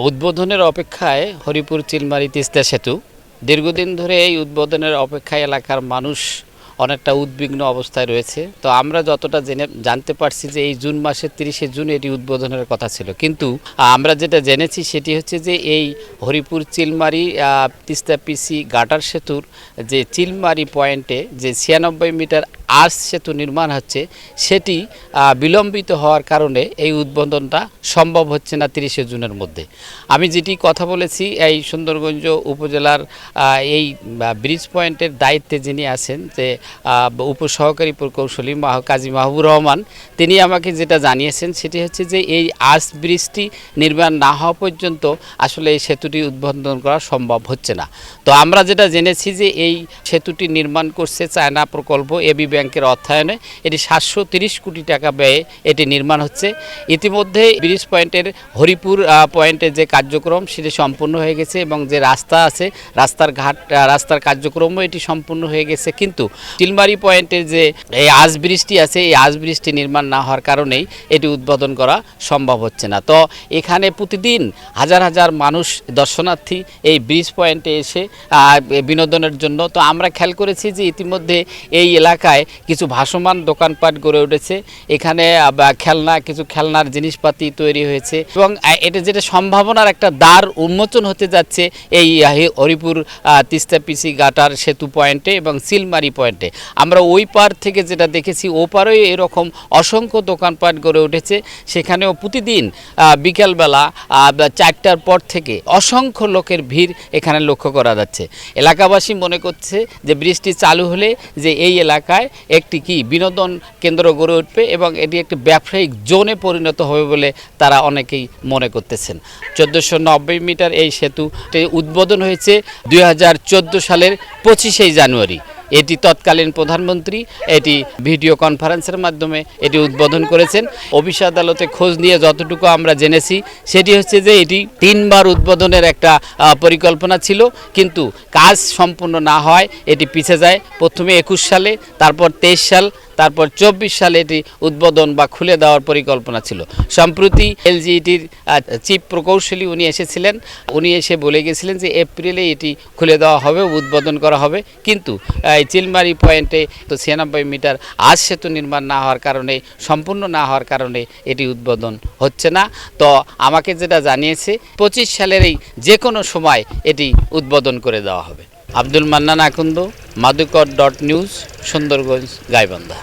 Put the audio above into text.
উদ্বোধনের অপেক্ষায় হরিপুর চিলমারি তিস্তা সেতু। দীর্ঘদিন ধরে এই উদ্বোধনের অপেক্ষায় এলাকার মানুষ অনেকটা উদ্বিগ্ন অবস্থায় রয়েছে। তো আমরা যতটা জেনে, জানতে পারছি যে এই জুন মাসের তিরিশে জুন এটি উদ্বোধনের কথা ছিল। কিন্তু আমরা যেটা জেনেছি সেটি হচ্ছে যে এই হরিপুর চিলমারি তিস্তা পিসি গাটার সেতুর যে চিলমারি পয়েন্টে যে ছিয়ানব্বই মিটার আর্স সেতু নির্মাণ হচ্ছে, সেটি বিলম্বিত হওয়ার কারণে এই উদ্বোধনটা সম্ভব হচ্ছে না তিরিশে জুনের মধ্যে। আমি যেটি কথা বলেছি, এই সুন্দরগঞ্জ উপজেলার এই ব্রিজ পয়েন্টের দায়িত্বে যিনি আছেন, যে উপসহকারী প্রকৌশলী কাজী মাহবুর রহমান, তিনি আমাকে যেটা জানিয়েছেন সেটি হচ্ছে যে এই আর্স ব্রিজটি নির্মাণ না হওয়া পর্যন্ত আসলে এই সেতুটি উদ্বোধন করা সম্ভব হচ্ছে না। তো আমরা যেটা জেনেছি যে এই সেতুটি নির্মাণ করছে চায়না প্রকল্প এবি ব্যাংকের অর্থায়নে, এটি সাতশো কোটি টাকা ব্যয়ে এটি নির্মাণ হচ্ছে। ইতিমধ্যে ব্রিজ পয়েন্টের হরিপুর পয়েন্টের যে কার্যক্রম সেটি সম্পূর্ণ হয়ে গেছে এবং যে রাস্তা আছে, রাস্তার ঘাট রাস্তার কার্যক্রমও এটি সম্পূর্ণ হয়ে গেছে। কিন্তু চিলমারি পয়েন্টের যে এই আজ ব্রিজটি আছে, এই আজ ব্রিজটি নির্মাণ না হওয়ার কারণেই এটি উদ্বোধন করা সম্ভব হচ্ছে না। তো এখানে প্রতিদিন হাজার হাজার মানুষ দর্শনার্থী এই ব্রিজ পয়েন্টে এসে বিনোদনের জন্য। তো আমরা খেয়াল করেছি যে ইতিমধ্যে এই এলাকায় কিছু ভাসমান দোকানপাট গড়ে উঠেছে। এখানে খেলনা, কিছু খেলনার জিনিসপাতি তৈরি হয়েছে এবং এটা যেটা সম্ভাবনার একটা দ্বার উন্মোচন হতে যাচ্ছে এই হরিপুর তিস্তা পিসি গাটার সেতু পয়েন্টে এবং সিলমারি পয়েন্টে। আমরা ওই পার থেকে যেটা দেখেছি, ও পারেও এরকম অসংখ্য দোকানপাট গড়ে উঠেছে। সেখানেও প্রতিদিন বিকেলবেলা চারটার পর থেকে অসংখ্য লোকের ভিড় এখানে লক্ষ্য করা যাচ্ছে। এলাকাবাসী মনে করছে যে বৃষ্টি চালু হলে যে এই এলাকায় একটি কি বিনোদন কেন্দ্র গড়ে উঠবে এবং এটি একটি ব্যবসায়িক জোনে পরিণত হবে বলে তারা অনেকেই মনে করতেছেন। চোদ্দোশো মিটার এই সেতুটি উদ্বোধন হয়েছে দু হাজার চোদ্দ সালের পঁচিশেই জানুয়ারি। এটি তৎকালীন প্রধানমন্ত্রী, এটি ভিডিও কনফারেন্সের মাধ্যমে এটি উদ্বোধন করেছেন। অফিস আদালতে খোঁজ নিয়ে যতটুকু আমরা জেনেছি, সেটি হচ্ছে যে এটি তিনবার উদ্বোধনের একটা পরিকল্পনা ছিল। কিন্তু কাজ সম্পূর্ণ না হয়, এটি পিছে যায়। প্রথমে একুশ সালে, তারপর তেইশ সাল তারপর চব্বিশ সালে এটি উদ্বোধন বা খুলে দেওয়ার পরিকল্পনা ছিল। সম্প্রতি এলজিইটির চিফ প্রকৌশলী উনি এসেছিলেন। উনি এসে বলে গেছিলেন যে এপ্রিলে এটি খুলে দেওয়া হবে, উদ্বোধন করা হবে। কিন্তু এই চিলমারি পয়েন্টে তো ছিয়ানব্বই মিটার আজ সেতু নির্মাণ না হওয়ার কারণে, সম্পূর্ণ না হওয়ার কারণে এটি উদ্বোধন হচ্ছে না। তো আমাকে যেটা জানিয়েছে, পঁচিশ সালের এই যে কোনো সময় এটি উদ্বোধন করে দেওয়া হবে। Abdul Mannan Akand Madukar dot news Sundarganj Gaibandha.